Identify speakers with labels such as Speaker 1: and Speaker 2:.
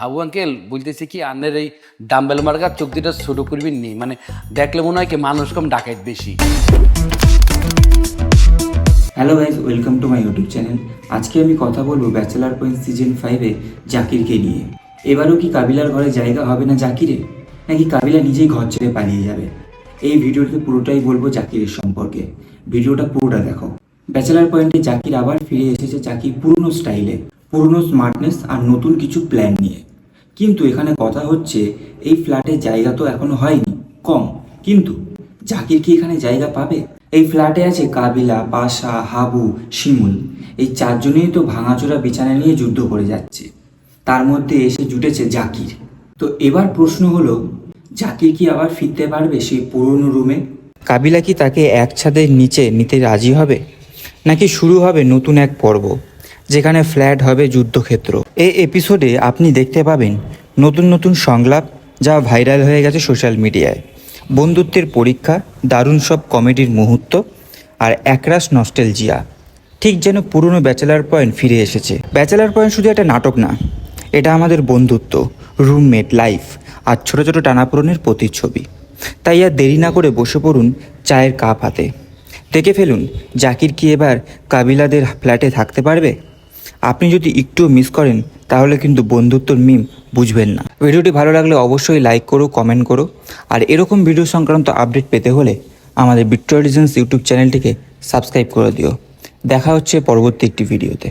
Speaker 1: Habu uncle, বলতেছি কি, আন্নের এই ডাম্বেল মার্কার চোখ দুটা ছোট করবি নি। মানে দেখলে মনে হয় কি মানুষ কম ডাকাইত বেশি।
Speaker 2: Hello guys welcome to my YouTube channel আজকে আমি কথা বলব ব্যাচেলার পয়েন্ট সিজন ফাইভে জাকিরকে নিয়ে। এবারও কি কাবিলার ঘরে জায়গা হবে না জাকিরে নাকি কাবিলা নিজেই ঘর ছেড়ে পালিয়ে যাবে? এই ভিডিওতে পুরোটাই বলব জাকিরের সম্পর্কে। ভিডিওটা পুরোটা দেখো। ব্যাচেলার পয়েন্টে জাকির আবার ফিরে এসেছে জাকির পুরনো স্টাইলে পুরনো স্মার্টনেস আর নতুন কিছু প্ল্যান নিয়ে। কিন্তু এখানে কথা হচ্ছে, এই ফ্ল্যাটে জায়গা তো এখনও হয়নি। কম। কিন্তু জাকির কি এখানে জায়গা পাবে? এই ফ্ল্যাটে আছে কাবিলা পাশা হাবু, শিমুল। এই চারজনেই তো ভাঙাচোরা বিছানা নিয়ে যুদ্ধ করে যাচ্ছে। তার মধ্যে এসে জুটেছে জাকির। তো এবার প্রশ্ন হলো, জাকির কি আবার ফিরতে পারবে সেই পুরনো রুমে? কাবিলা কি তাকে এক ছাদের নিচে নিতে রাজি হবে? নাকি শুরু হবে নতুন এক পর্ব? যেখানে ফ্ল্যাট হবে যুদ্ধক্ষেত্র। এই এপিসোডে আপনি দেখতে পাবেন নতুন নতুন সংলাপ যা ভাইরাল হয়ে গেছে সোশ্যাল মিডিয়ায় বন্ধুত্বের পরীক্ষা, দারুণ সব কমেডির মুহূর্ত আর একরাশ নস্টেলজিয়া ঠিক যেন পুরনো ব্যাচেলার পয়েন্ট ফিরে এসেছে। ব্যাচেলার পয়েন্ট শুধু একটা নাটক না, এটা আমাদের বন্ধুত্ব রুমমেট লাইফ আর ছোটো ছোট টানাপোড়নের প্রতিচ্ছবি। তাই আর দেরি না করে বসে পড়ুন চায়ের কাপ হাতে। দেখে ফেলুন জাকির কি এবার কাবিলাদের ফ্ল্যাটে থাকতে পারবে? আপনি যদি একটুও মিস করেন, তাহলে কিন্তু বন্ধুত্বর মিম বুঝবেন না। ভিডিওটি ভালো লাগলে অবশ্যই লাইক করো কমেন্ট করো। আর এরকম ভিডিও সংক্রান্ত আপডেট পেতে হলে আমাদের বিট্রোলিজেন্স ইউটিউব চ্যানেলটিকে সাবস্ক্রাইব করে দিও। দেখা হচ্ছে পরবর্তী একটি ভিডিওতে